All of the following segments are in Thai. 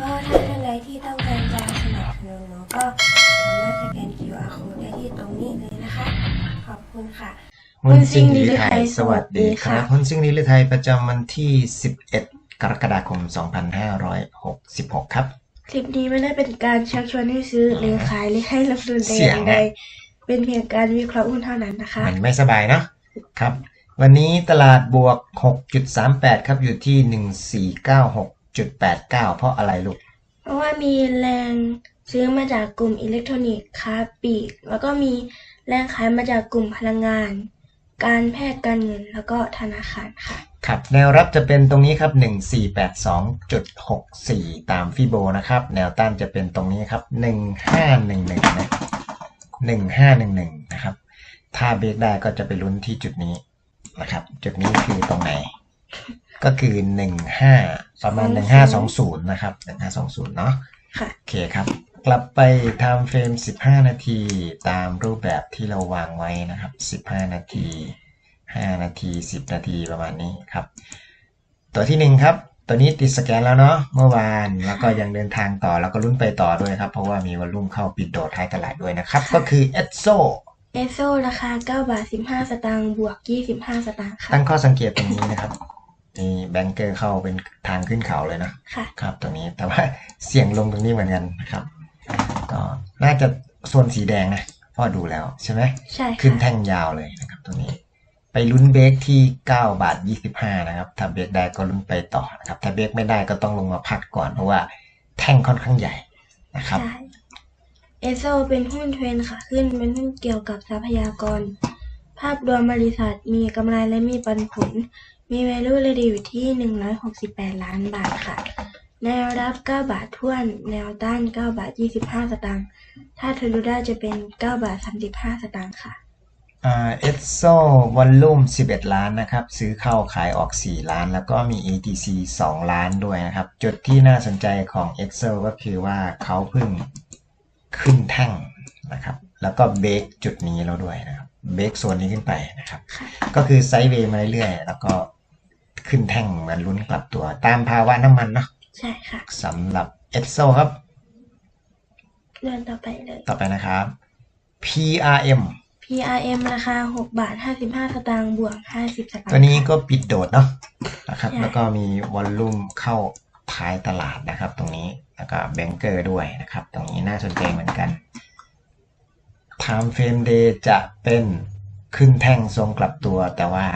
ก็ถ้าท่านใดที่ต้องการจะสนับสนุนหนูก็สามารถสแกน QR code ได้ที่ตรงนี้เลยนะคะ ขอบคุณค่ะหุ้นซิ่งดีลไทย สวัสดีครับหุ้นซิ่งดีลไทยประจำวันที่ 11 กรกฎาคม 2566 ครับ คลิปนี้ไม่ได้เป็นการชักชวนให้ซื้อหรือขายหรือให้ลงทุนแต่เสี่อยงย่างนะใดเป็นเพียงการวิเคราะห์หุ้นเท่านั้นนะคะ มันไม่สบายเนาะครับ วันนี้ตลาดบวก 6.38 ครับอยู่ที่ 1496.89 เพราะอะไรลูก เพราะว่ามีแรงซื้อมาจากกลุ่มอิเล็กทรอนิกส์ค้าปลีก แล้วก็มีแรงขายมาจากกลุ่มพลังงาน การแพทย์การเงินแล้วก็ธนาคารค่ะ ครับแนวรับจะเป็นตรงนี้ครับ 1482.64 ตามฟิโบนะครับ แนวต้านจะเป็นตรงนี้ครับ 1511 นะ 1511 นะครับ ถ้าเบรกได้ก็จะไปลุ้นที่จุดนี้นะครับ จุดนี้คือตรงไหน ก็คือ15ประมาณ1520นะครับ1520เนาะค่ะโอเคครับ กลับไปทำเฟรม15นาทีตามรูปแบบที่เราวางไว้นะครับ15นาที5นาที10นาทีประมาณนี้ครับ ตัวที่หนึ่งครับ ตัวนี้ติดสแกนแล้วเนาะเมื่อวานแล้วก็ยังเดินทางต่อแล้วก็ลุ้นไปต่อด้วยครับ เพราะว่ามีวอลลุ่มเข้าปิดโดดท้ายตลาดด้วยนะครับ ก็คือเอสโซเอโซราคา9บาท15 สตางค์บวก 25 สตางค์ค่ะตั้งข้อสังเกตตรงนี้นะครับ มีแบงเกอร์เข้าเป็นทางขึ้นเขาเลยนะค่ะ ครับตรงนี้แต่ว่าเสี่ยงลงตรงนี้เหมือนกันนะครับ ก็น่าจะโซนสีแดงนะพ่อดูแล้วใช่ไหมใช่ขึ้นค่ะแท่งยาวเลยนะครับตรงนี้ ไปลุ้นเบรกที่ 9 บาท 25 นะครับ ถ้าเบรกได้ก็ลุ้นไปต่อนะครับ ถ้าเบรกไม่ได้ก็ต้องลงมาพักก่อนเพราะว่าแท่งค่อนข้างใหญ่นะครับ ใช่เอโซเป็นหุ้นเทรนด์ค่ะขึ้นเป็นหุ้นเกี่ยวกับทรัพยากร ภาพรวมบริษัทมีกำไรและมีปันผล มี value เลยอยู่ที่ 168 ล้านบาทค่ะ แนวรับ 9 บาทท้วน แนวต้าน 9 บาท 25 สตางค์ ถ้าทะลุได้จะเป็น 9 บาท 35 สตางค์ค่ะ อ่าเอสโซวอลลุ่ม11 ล้านนะครับ ซื้อเข้าขายออก 4 ล้าน แล้วก็มี ETC 2 ล้านด้วยนะครับ จุดที่น่าสนใจของ Excel ก็คือว่าเขาเพิ่งขึ้นแท่งนะครับ แล้วก็เบรกจุดนี้แล้วด้วยนะครับ เบรกโซนนี้ขึ้นไปนะครับค่ะก็คือไซด์เวย์มาเรื่อยๆแล้วก็ ขึ้นแท่งเหมือนลุ้นกลับตัวตามภาวะน้ำมันเนาะใช่ค่ะสำหรับ Excel ครับ เดินต่อไปเลย ต่อไปนะครับ PRM PRM ราคา 6 บาท 55 สตางค์บวก 50 สตางค์ตัวนี้ค่ะก็ปิดโดดเนาะนะครับใช่แล้วก็มีวอลลุ่มเข้าท้ายตลาดนะครับ ตรงนี้แล้วก็แบงเกอร์ด้วยนะครับ ตรงนี้น่าสนใจเหมือนกัน Time Frame Day จะเป็นขึ้นแท่งทรงกลับตัวแต่ว่า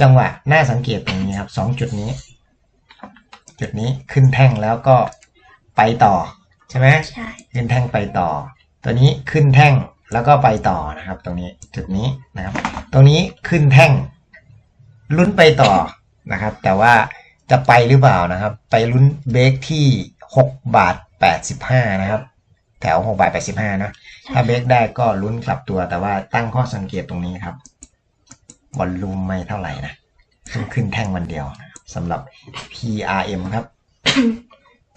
จังหวะน่าสังเกตตรงนี้ครับสองจุดนี้ จุดนี้ขึ้นแท่งแล้วก็ไปต่อใช่ไหมใช่ขึ้นแท่งไปต่อ ตัวนี้ขึ้นแท่งแล้วก็ไปต่อนะครับ ตรงนี้จุดนี้นะครับ ตรงนี้ขึ้นแท่งลุ้นไปต่อนะครับ แต่ว่าจะไปหรือเปล่านะครับ ไปลุ้นเบรกที่6บาท85นะครับแถว6บาท85นะใช่ถ้าเบรกได้ก็ลุ้นกลับตัวแต่ว่าตั้งข้อสังเกตตรงนี้ครับ วอลลุ่มไม่เท่าไหร่นะขึ้นขึ้นแท่งวันเดียวนะครับสำหรับ PRM ครับ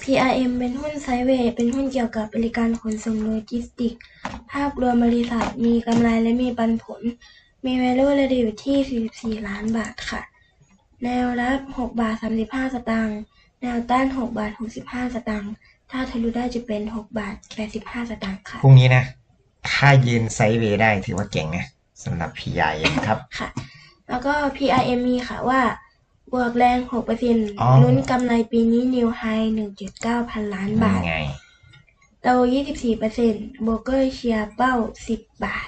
PRM เป็นหุ้นไซด์เวย์เป็นหุ้นเกี่ยวกับบริการขนส่งโลจิสติกส์ภาพรวมบริษัทมีกำไรและมีปันผล มี value เลยอยู่ที่ 44 ล้านบาทค่ะ แนวรับ 6 บาท 35 สตางค์ แนวต้าน 6 บาท 65 สตางค์ ถ้าทะลุได้จะเป็น 6 บาท 85 สตางค์ค่ะ พรุ่งนี้นะ ถ้ายืนไซด์เวย์ได้ถือว่าเก่งนะ สำหรับ PRM ครับ ค่ะ แล้วก็ PRM มีค่ะว่าบวกแรงอ๋อ 6%ลุ้นกำไรปีนี้ new high 1.9 พันล้านบาทนี่ไง โต24%โบรกเกอร์เชียร์เป้า 10 บาท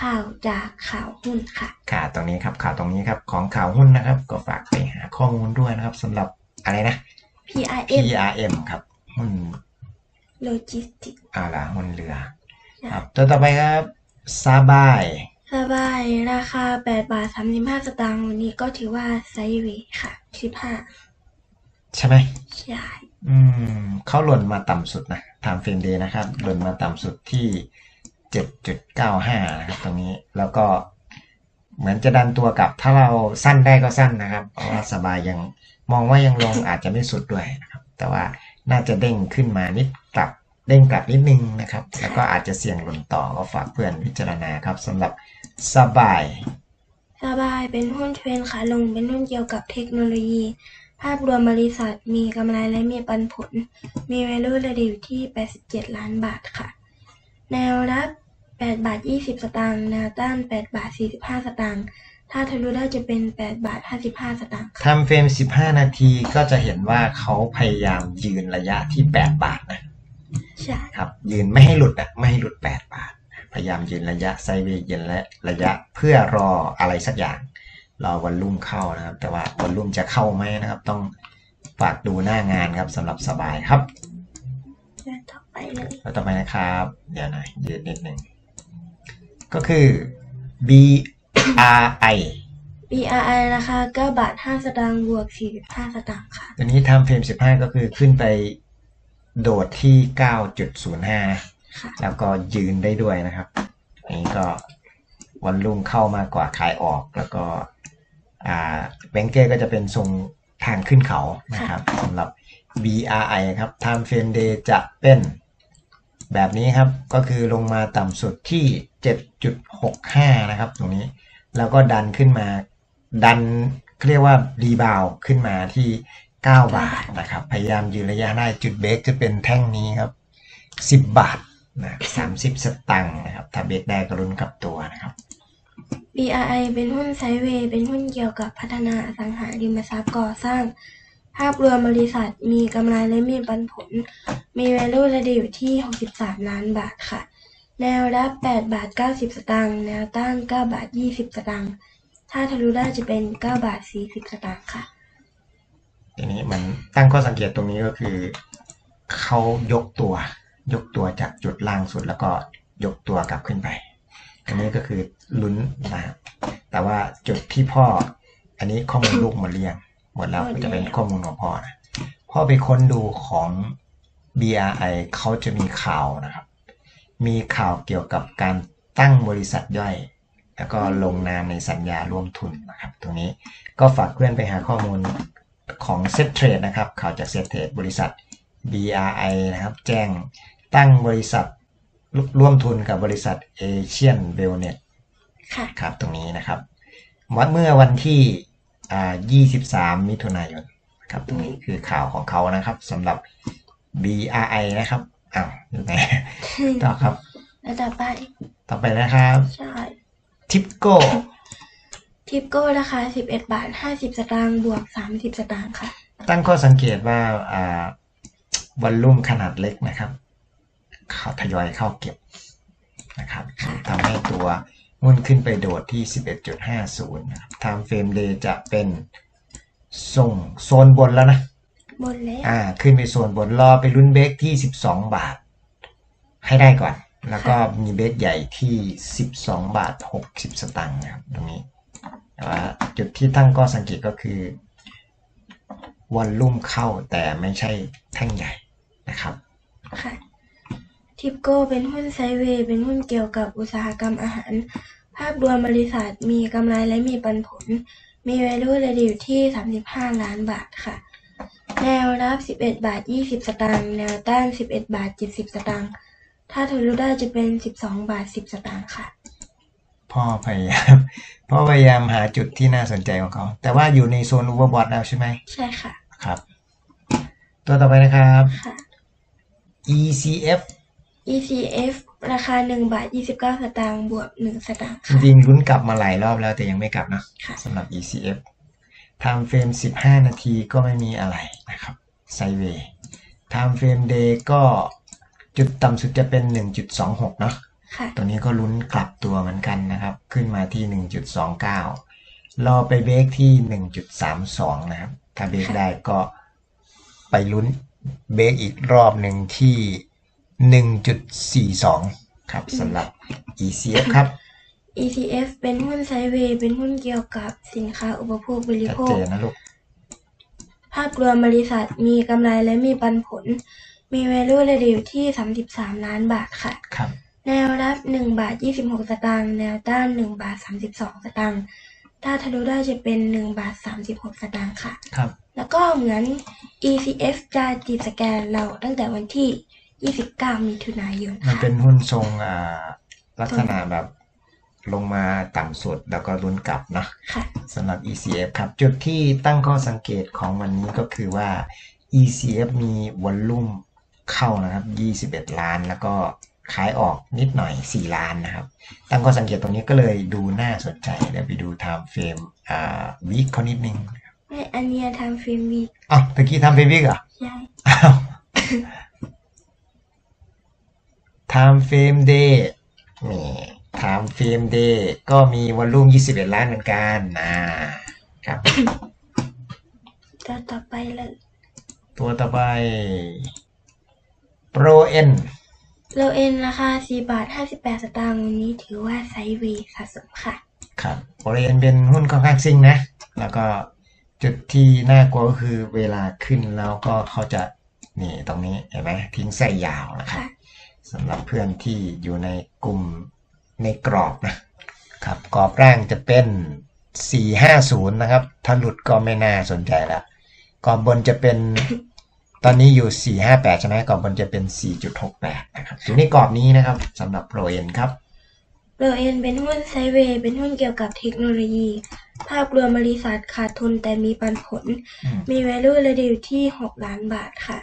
ข่าวจากข่าวหุ้นค่ะ ข่าวตรงนี้ครับข่าวตรงนี้ครับของข่าวหุ้นนะครับ ก็ฝากไปหาข้อมูลด้วยนะครับสำหรับอะไรนะ PRM PRM ครับหุ้น Logistics อาล่ะหุ้นเรือค่ะครับตัวต่อไปครับ ซาบายสบายราคา8บาท35สตางค์วันนี้ก็ถือว่าไซด์เวย์ค่ะ15ใช่ไหม ใช่ อืมเขาหล่นมาต่ำสุดนะทำเฟรมเดย์นะครับ หล่นมาต่ำสุดที่7.95นะครับตรงนี้แล้วก็เหมือนจะดันตัวกลับ ถ้าเราสั้นได้ก็สั้นนะครับเพราะว่าสบายยังมองว่ายังลงอาจจะไม่สุดด้วยนะครับ แต่ว่าน่าจะเด้งขึ้นมานิดกลับ เด้งกลับนิดนึงนะครับ แล้วก็อาจจะเสี่ยงหล่นต่อก็ฝากเพื่อนพิจารณาครับสำหรับสบายสบายเป็นหุ้นเทรนด์ขาลงเป็นหุ้นเกี่ยวกับเทคโนโลยี ภาพรวมบริษัทมีกำไรและมีปันผล มี value ระดิวที่ 87 ล้านบาทค่ะ แนวรับ8บาท20 สตางค์แนวต้าน8บาท45 สตางค์ถ้าทะลุได้จะเป็น8บาท55 สตางค์ค่ะทำเฟรม 15 นาทีก็จะเห็นว่าเขาพยายามยืนระยะที่ 8 บาทนะ ใช่ครับ ยืนไม่ให้หลุดอะไม่ให้หลุด 8 บาท พยายามยืนระยะไซด์เวย์ยืนและระยะเพื่อรออะไรสักอย่าง รอวันลุ่มเข้านะครับ แต่ว่าวันลุ่มจะเข้าไหมนะครับ ต้องฝากดูหน้างานครับสำหรับสบายครับเดินต่อไปเลยแล้วต่อไปนะครับ เดี๋ยวนะยืดนิดหนึ่งก็คือ B R I BRI ราคา9บาท5สตางค์บวก45สตางค์ค่ะ ตัวนี้ทำเฟรม15 ก็คือขึ้นไป โดดที่ 9.05นะค่ะแล้วก็ยืนได้ด้วยนะครับ อันนี้ก็วันลุ่มเข้ามากกว่าขายออก แล้วก็อ่าแบงเกอร์ก็จะเป็นทรงทางขึ้นเขานะครับสำหรับ BRI ครับ Time Frame Day จะเป็นแบบนี้ครับ ก็คือลงมาต่ำสุดที่ 7.65 นะครับ ตรงนี้ แล้วก็ดันขึ้นมา ดันเรียกว่ารีบาวขึ้นมาที่ 9 บาทนะครับ พยายามยืนระยะได้จุดเบรกจะเป็นแท่งนี้ครับ 10 บาทนะ30สตังค์นะครับ ถ้าเบรกได้ก็รุนกับตัวนะครับ BRI เป็นหุ้นไซเวย์เป็นหุ้นเกี่ยวกับพัฒนาอสังหาริมทรัพย์ก่อสร้าง ภาพรวมบริษัทมีกำไรและมีปันผล มี value ระดิวที่ 63 ล้านบาทค่ะ แนวรับ 8 บาท 90 สตางค์แนวต้าน 9 บาท 20 สตางค์ถ้าทะลุได้จะเป็น 9 บาท 40 สตางค์ค่ะ ทีนี้มันตั้งข้อสังเกตตรงนี้ก็คือเขายกตัวยกตัวจากจุดล่างสุดแล้วก็ยกตัวกลับขึ้นไป อันนี้ก็คือลุ้นนะครับแต่ว่าจุดที่พ่อ อันนี้ข้อมูลลูกหมดเรียงหมดแล้วหมดแล้วจะเป็นข้อมูลของพ่อนะพ่อไปค้นดูของ BRI เขาจะมีข่าวนะครับ มีข่าวเกี่ยวกับการตั้งบริษัทย่อย แล้วก็ลงนามในสัญญาร่วมทุนนะครับ ตรงนี้ก็ฝากเพื่อนไปหาข้อมูล ของ Set Trade นะครับข่าวจาก Set Trade บริษัท BRI นะครับ แจ้งตั้งบริษัทร่วมทุนกับบริษัท Asian Wellness ค่ะครับตรงนี้นะครับวัดเมื่อวันที่อ่า23 มิถุนายนครับตรงนี้คือข่าวของเขานะครับสำหรับ BRI นะครับอ้าวอยู่ไหนต่อครับ แล้วต่อไป ต่อไปนะครับ ใช่ ทิปโก้ ทิปโก้ราคา11บาท50สตางค์บวก30สตางค์ค่ะ ตั้งข้อสังเกตว่าอ่าวันลุ่มขนาดเล็กนะครับเขาทยอยเข้าเก็บนะครับทำให้ตัวหุ้นขึ้นไปโดดที่ 11.50นะครับ Time Frame Day จะเป็นส่งโซนบนแล้วนะ บนแล้ว อ่า ขึ้นไปโซนบนรอไปลุ้นเบรกที่ 12 บาท ให้ได้ก่อน แล้วก็มีเบรกใหญ่ที่ 12 บาท 60 สตางค์นะครับตรงนี้ แต่ว่าจุดที่ตั้งก็สังเกตก็คือวันลุ่มเข้าแต่ไม่ใช่แท่งใหญ่นะครับค่ะทิปโก้เป็นหุ้นไซเวย์เป็นหุ้นเกี่ยวกับอุตสาหกรรมอาหาร ภาพรวมบริษัทมีกำไรและมีปันผล มี value ระดิวที่ 35 ล้านบาทค่ะ แนวรับ 11 บาท 20 สตางค์แนวต้าน 11 บาท 70 สตางค์ถ้าทะลุได้จะเป็น 12 บาท 10 สตางค์ค่ะ พ่อพยายามพ่อพยายามหาจุดที่น่าสนใจของเขา แต่ว่าอยู่ในโซน overbought แล้วใช่ไหมใช่ค่ะครับ ตัวต่อไปนะครับค่ะ ECF ECF ราคา1บาท29สตางค์บวก1สตางค์จค่ะริงๆลุ้นกลับมาหลายรอบแล้วแต่ยังไม่กลับนะค่ะสำหรับ ECF Time Frame 15นาทีก็ไม่มีอะไรนะครับไซเวย์ Time Frame Day ก็จุดต่ำสุดจะเป็น 1.26 เนาะค่ะ ตัวนี้ก็ลุ้นกลับตัวเหมือนกันนะครับ ขึ้นมาที่ 1.29 รอไปเบรกที่ 1.32 นะครับ ถ้าเบรกได้ก็ไปลุ้นเบรกอีกรอบหนึ่งที่ 1.42 ครับสำหรับ ECF ครับ ETF เป็นหุ้นไซด์เวย์เป็นหุ้นเกี่ยวกับสินค้าอุปโภคบริชัดโภเจคนนะลูกภาพรวมบริษัทมีกำไรและมีปันผล มี value ระดิวที่ 33 ล้านบาทค่ะครับ แนวรับ1บาท26สตางค์ แนวต้าน1บาท32สตางค์ ถ้าทะลุได้จะเป็น1บาท36สตางค์ค่ะ ครับ แล้วก็เหมือน ECF จะติดสแกนเราตั้งแต่วันที่29มิถุนายนมันค่ะ เป็นหุ้นทรงอ่าลักษณะแบบลงมาต่ำสุดแล้วก็ลุ้นกลับเนาะ ค่ะ สำหรับ ECF ครับ จุดที่ตั้งข้อสังเกตของวันนี้ก็คือว่า ECF มีวอลลุ่มเข้านะครับ 21 ล้านแล้วก็ ขายออกนิดหน่อย 4 ล้านนะครับ ตั้งข้อสังเกตตรงนี้ก็เลยดูน่าสนใจ เดี๋ยวไปดู time frame อ่าวีคเขานิดนึงไม่อันเนี้ยทำฟิล์มวีคอ้าวตะกี้ทำเป็นวีคเหรอ ใช่อ้าว time frame day นี่ time frame day ก็มีวอลลุ่ม 21 ล้านเหมือนกันอ่าครับ ตัวต่อไปเลยตัวต่อไป Pro N โลเอ็นราคา 4 บาท 58 สตางค์วันนี้ถือว่าไซด์เวย์สะสมค่ะ ครับ Pro N เป็นหุ้นค่อนข้างซิ่งนะ แล้วก็จุดที่น่ากลัวก็คือเวลาขึ้นแล้วก็เขาจะนี่ตรงนี้เห็นไหมทิ้งไส้ยาวนะครับค่ะสำหรับเพื่อนที่อยู่ในกลุ่มในกรอบนะครับกรอบร่างจะเป็น 450 นะครับ ถ้าหลุดก็ไม่น่าสนใจละกรอบบนจะเป็น ตอนนี้อยู่ 458 ใช่ไหมกรอบบนจะเป็น 4.68 นะครับอยู่ในกรอบนี้นะครับสำหรับ Pro N ครับโลเอ็นเป็นหุ้นไซด์เวย์เป็นหุ้นเกี่ยวกับเทคโนโลยี ภาพรวมบริษัทขาดทุนแต่มีปันผลอืมมี value ระดิวที่ 6 ล้านบาทค่ะ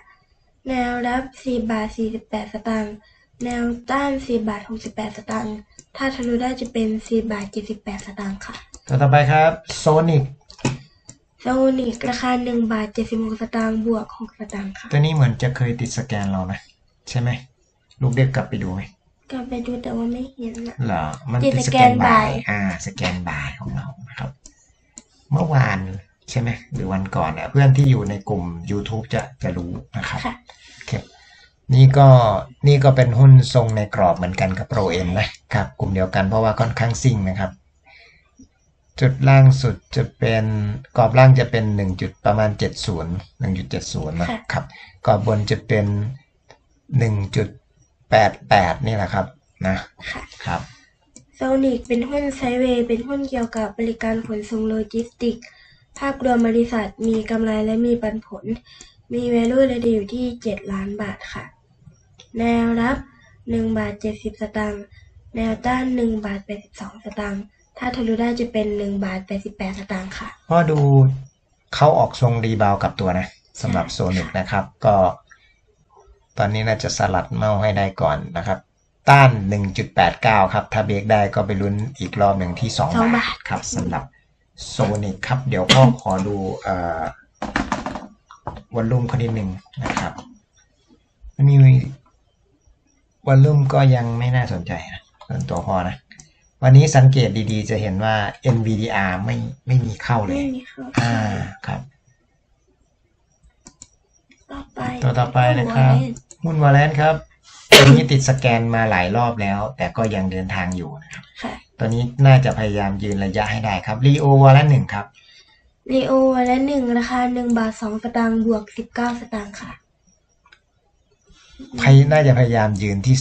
แนวรับ 4 บาท 48 สตางค์แนวต้าน 4 บาท 68 สตางค์ถ้าทะลุได้จะเป็น 4 บาท 78 สตางค์ค่ะตัวต่อไปครับ Sonic โซนิกราคา1บาท76สตางค์บวก6สตางค์ค่ะ ตัวนี้เหมือนจะเคยติดสแกนเรานะ ใช่ไหม ลูกเด็กกลับไปดูไหมกลับไปดูแต่ว่าไม่เห็นนะเหรอ มันติดติดสสแกแกนนบาบายยอ่า สแกนบายของเรานะครับ เมื่อวานใช่ไหมหรือวันก่อนเนี่ยเพื่อนที่อยู่ในกลุ่ม YouTube จะจะรู้นะครับค่ะโอเคนี่ก็นี่ก็เป็นหุ้นทรงในกรอบเหมือนกันกับโปรเอ็นนะครับ กลุ่มเดียวกันเพราะว่าค่อนข้างซิ่งนะครับ จุดล่างสุดจะเป็นกรอบล่างจะเป็น1จุดประมาณ70 1.70นะครับกรอบบนจะเป็น1.88นี่แหละครับนะค่ะครับโซนิกเป็นหุ้นไซด์เวย์เป็นหุ้นเกี่ยวกับบริการขนส่งโลจิสติกส์ภาพรวมบริษัทมีกำไรและมีปันผล มี value ระดิวที่ 7 ล้านบาทค่ะ แนวรับ 1 บาท 70 สตางค์แนวต้าน 1 บาท 82 สตางค์ ถ้าทะลุได้จะเป็น1บาท88สตางค์ค่ะก็ดูเขาออกทรงรีบาวกลับตัวนะสำหรับโซนิกนะครับ ก็ ตอนนี้น่าจะสลัดเมาให้ได้ก่อนนะครับ ต้าน 1.89 ครับ ถ้าเบรกได้ก็ไปลุ้นอีกรอบหนึ่งที่2สองบาบาททครับสำหรับโซนิกครับ เดี๋ยวพ่อขอดูเอ่อวันลุ่มเขานิดหนึ่งนะครับมีวันลุ่มก็ยังไม่น่าสนใจนะส่วนตัวพ่อนะ วันนี้สังเกตดีๆ จะเห็นว่า NVDR ไม่ไม่มีเข้าเลไม่ยมีเข้าอ่าครับ ต่อไปตัวต่อไปนะครับหุ้นวอลเลนครับ ตัวนี้ติดสแกนมาหลายรอบแล้ว แต่ก็ยังเดินทางอยู่นะครับค่ะตัวนี้น่าจะพยายามยืนระยะให้ได้ครับรีโอวอลเลนหนึ่งครับลีโอและหนึ่งราคา1บาท2สตางค์บวก19สตางค์ค่ะ พยน่าจะพยายามยืนที่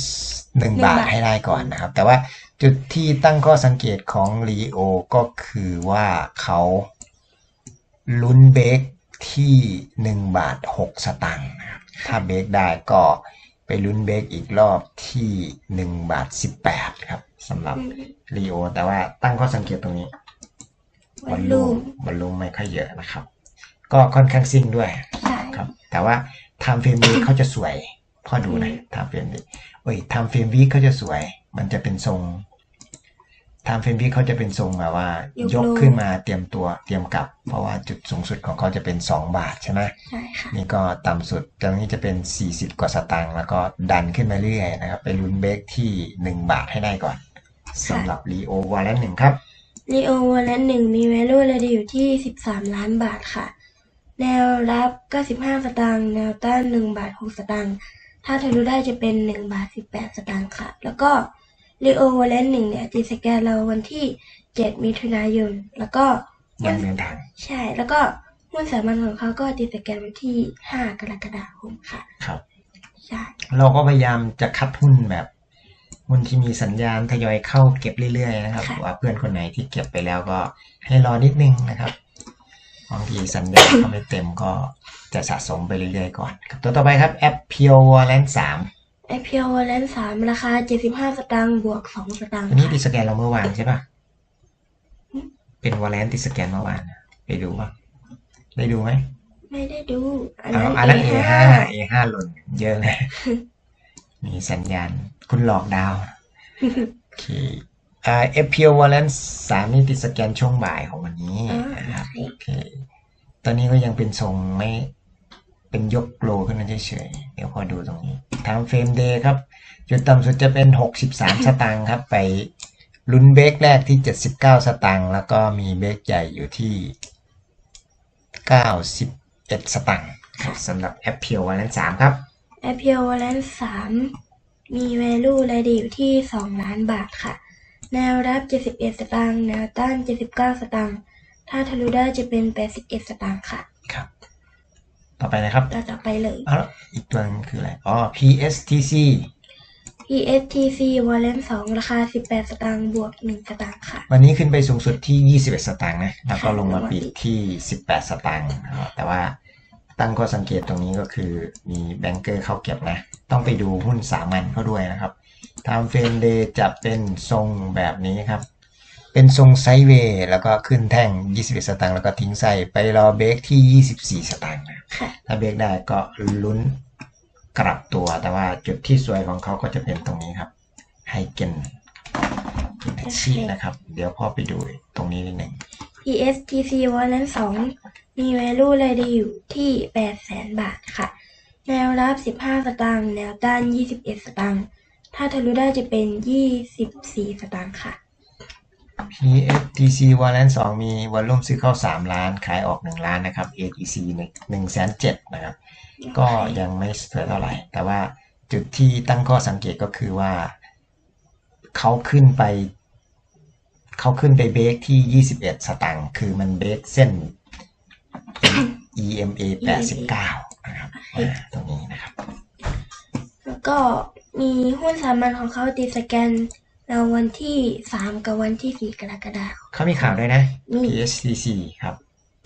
หนึ่งหนึ่งบาทบาทให้ได้ก่อนนะครับ แต่ว่าจุดที่ตั้งข้อสังเกตของรีโอก็คือว่าเขาลุ้นเบรกที่หนึ่งบาทหกสตางค์นะครับถ้าเบรกได้ก็ไปลุ้นเบรกอีกรอบที่หนึ่งบาทสิบแปดครับสำหรับอืมรีโอแต่ว่าตั้งข้อสังเกตตรงนี้วันลุ่วันลุ่มมวันลุ่มไม่ค่อยเยอะนะครับ ก็ค่อนข้างซิ่งด้วยใช่ครับ แต่ว่าไทม์เฟรมวีเขาจะสวย พ่อดูนะไทม์เฟรมวีเอ้ยไทม์เฟรมวีเขาจะสวย มันจะเป็นทรงไทม์เฟรมวีเขาจะเป็นทรงแบบว่า ยกขึ้นมาเตรียมตัวเตรียมกลับ เพราะว่าจุดสูงสุดของเขาจะเป็น 2 บาทใช่ไหมใช่ค่ะนี่ก็ต่ำสุดตรงนี้จะเป็น 40 กว่าสตางค์แล้วก็ดันขึ้นมาเรื่อยนะครับไปลุ้นเบรกที่ 1 บาทให้ได้ก่อนสำหรับรีโอวอลเลนหนึ่งครับลีโอวันละหนึ่งมี value ระดิวที่ 13 ล้านบาทค่ะ แนวรับ 95 สตางค์แนวต้าน 1 บาท 6 สตางค์ ถ้าทะลุได้จะเป็น1บาท18 สตางค์ค่ะ แล้วก็ลีโอวันละหนึ่งเนี่ยติดสแกนเราวันที่ 7 มิถุนายน แล้วก็ยังเดินทางใช่ แล้วก็หุ้นสามัญของเขาก็ติดสแกนวันที่ 5 กรกฎาคมค่ะ ครับใช่เราก็พยายามจะคัดหุ้นแบบหุ้นที่มีสัญญาณทยอยเข้าเก็บเรื่อยๆนะครับค่ะว่าเพื่อนคนไหนที่เก็บไปแล้วก็ให้รอนิดนึงนะครับ บางทีสัญญาณเขาไม่เต็มก็จะสะสมไปเรื่อยๆก่อนครับตัวต่อไปครับแอป Pure Wallet 3 IPO Valence สามราคาเจ็ดสิบห้าสตางค์บวกสองสตางค์อันนี้ค่ะติดสแกนเราเมื่อวานใช่ปะเป็นวอลเลนติดสแกนเมื่อวานนะไปดูป่ะได้ดูไหมไม่ได้ดู อันอ๋นั้อนอันนั้น A5 A5 A5 หล่นเยอะเลย มีสัญญาณ คุณหลอกดาวโอเค อ่า FPO Valence สามนี่ติดสแกนช่วงบ่ายของวันนี้อ่านะครับโอเคโอเคตอนนี้ก็ยังเป็นทรงไม่เป็นยกโลขึ้นมาเฉยๆเดี๋ยวพอดูตรงนี้ Time Frame Day ครับ จุดต่ำสุดจะเป็น 63 สตางค์ครับ ไปลุ้นเบรกแรกที่ 79 สตางค์แล้วก็มีเบรกใหญ่อยู่ที่ 91 สตางค์ครับสำหรับ FPO Valence 3ครับ IPO Valence สามมี value รายเดีอยู่ที่สองล้านบาทค่ะ แนวรับ เจ็ดสิบเอ็ด สตางค์ แนวต้าน เจ็ดสิบเก้า สตางค์ ถ้าทะลุได้จะเป็น แปดสิบเอ็ด สตางค์ค่ะ ครับ ต่อไปนะครับเราจะไปเลย เอาละอีกตัวนึงคืออะไร อ๋อ PSTC PSTC Valence สองราคาสิบแปดสตางค์บวกหนึ่งสตางค์ค่ะ วันนี้ขึ้นไปสูงสุดที่ 21 สตางค์นะ แล้วก็ลงมาปิดที่ 18 สตางค์นะครับแต่ว่าตั้งข้อสังเกตตรงนี้ก็คือมีแบงเกอร์เข้าเก็บนะ ต้องไปดูหุ้นสามัญเขาด้วยนะครับ Time Frame Day จะเป็นทรงแบบนี้ครับ เป็นทรงไซด์เวย์แล้วก็ขึ้นแท่ง 21 สตางค์แล้วก็ทิ้งไส้ไปรอเบรกที่ 24 สตางค์นะค่ะถ้าเบรกได้ก็ลุ้นกลับตัวแต่ว่าจุดที่สวยของเขาก็จะเป็นตรงนี้ครับไฮเกนเป็นอาชีพนะครับ เดี๋ยวพ่อไปดูตรงนี้นิดหนึ่ง PSTC Valence สองมี value รายเดีอยู่ที่แปดแสนบาทค่ะ แนวรับสิบห้าสตางค์ แนวต้านยี่สิบเอ็ดสตางค์ ถ้าทะลุได้จะเป็นยี่สิบสี่สตางค์ค่ะ PFTC w a l l a n 2มีวอลลุ่มซื้อเข้า3ล้าน ขายออก1ล้านนะครับ ATC 1 1 7 0 0นะครับ ก็ยังไม่สวยเท่าไหร่ แต่ว่าจุดที่ตั้งข้อสังเกตก็คือว่าเขาขึ้นไปเขาขึ้นไปเบรกที่ 21 สตางค์ คือมันเบรกเส้นเป็น EMA 89 นะครับอ่าตรงนี้นะครับ แล้วก็ มีหุ้นสามัญของเขาติดสแกนในวันที่สามกับวันที่สี่กรกฎาคม เขามีข่าวด้วยนะ มี PSTC ครับ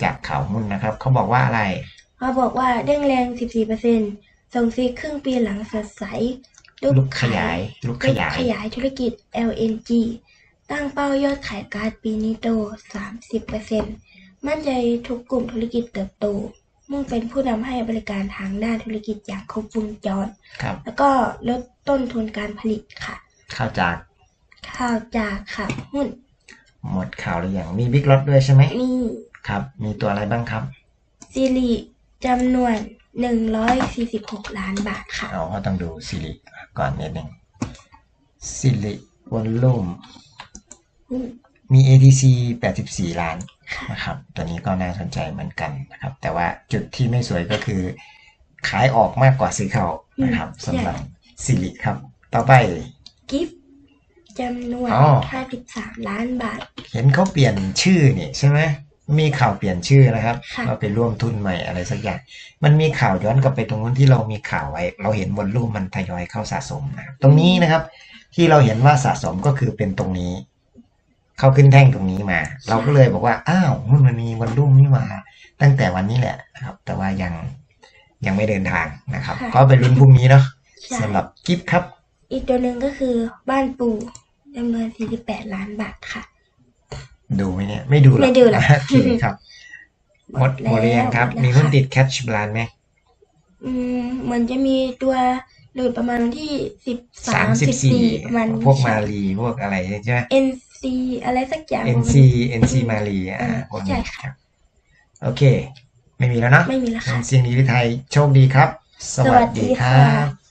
จากข่าวหุ้นนะครับ เขาบอกว่าอะไร เขาบอกว่าเด้งแรง 14%ส่งซีครึ่งปีหลังสดใสลูกขยายลูกขยาย ขยายธุรกิจ LNG ตั้งเป้ายอดขายก๊าซปีนี้โต 30%มั่นใจทุกกลุ่มธุรกิจเติบโต มุ่งเป็นผู้นำให้บริการทางด้านธุรกิจอย่างครบวงจรครับแล้วก็ลด ต้นทุนการผลิตค่ะข่าวจากข่าวจากค่ะหุ้นหมดข่าวหรือยังมีบิ๊กล็อตด้วยใช่ไหมมีครับ มีตัวอะไรบ้างครับซีรีจำนวน 146 ล้านบาทค่ะเอาก็ต้องดูซิลิก่อนนิดหนึ่งซิลิวอลลุ่มหุ้นมี ATC 84 ล้านค่ะนะครับ ตัวนี้ก็น่าสนใจเหมือนกันนะครับ แต่ว่าจุดที่ไม่สวยก็คือ ขายออกมากกว่าซื้อเข้านะครับสำหรับ ซิลิครับ ต่อไป กิฟต์จำนวนอ๋อ53ล้านบาท เห็นเขาเปลี่ยนชื่อนี่ใช่ไหมมีข่าวเปลี่ยนชื่อนะครับค่ะว่าไปร่วมทุนใหม่อะไรสักอย่าง มันมีข่าวย้อนกลับไปตรงนู้นที่เรามีข่าวไว้ เราเห็นบนรูปมันทยอยเข้าสะสมนะครับตรงนี้นะครับ ที่เราเห็นว่าสะสมก็คือเป็นตรงนี้ เข้าขึ้นแท่งตรงนี้มา เราก็เลยบอกว่าอ้าวหุ้นมันมีวันรุ่งนี่มา ตั้งแต่วันนี้แหละนะครับ แต่ว่ายังยังไม่เดินทางนะครับ ค่ะ ก็ไปลุ้นพรุ่งนี้เนาะ ใช่สำหรับกิฟต์ครับ อีกตัวหนึ่งก็คือบ้านปูจำนวน48ล้านบาทค่ะ ดูไหมเนี่ย ไม่ดูหรอกไม่ดูหรอก โอเคครับหมดหมดหรือยังครับ มีหุ้นติดแคชบลานไหมอืมเหมือนจะมีตัวหลุดประมาณวันที่สาม13สิบสี่14ประมาณพวกมาลีพวกอะไรใช่ไหม NC อะไรสักอย่าง NC NC มาลีอ่าอืมพวกใช่นี้ค่ะ ครับ โอเค ไม่มีแล้วเนาะไม่มีแล้วค่ะ เสียงดีวิไทยโชคดีครับ สวัสดีครับ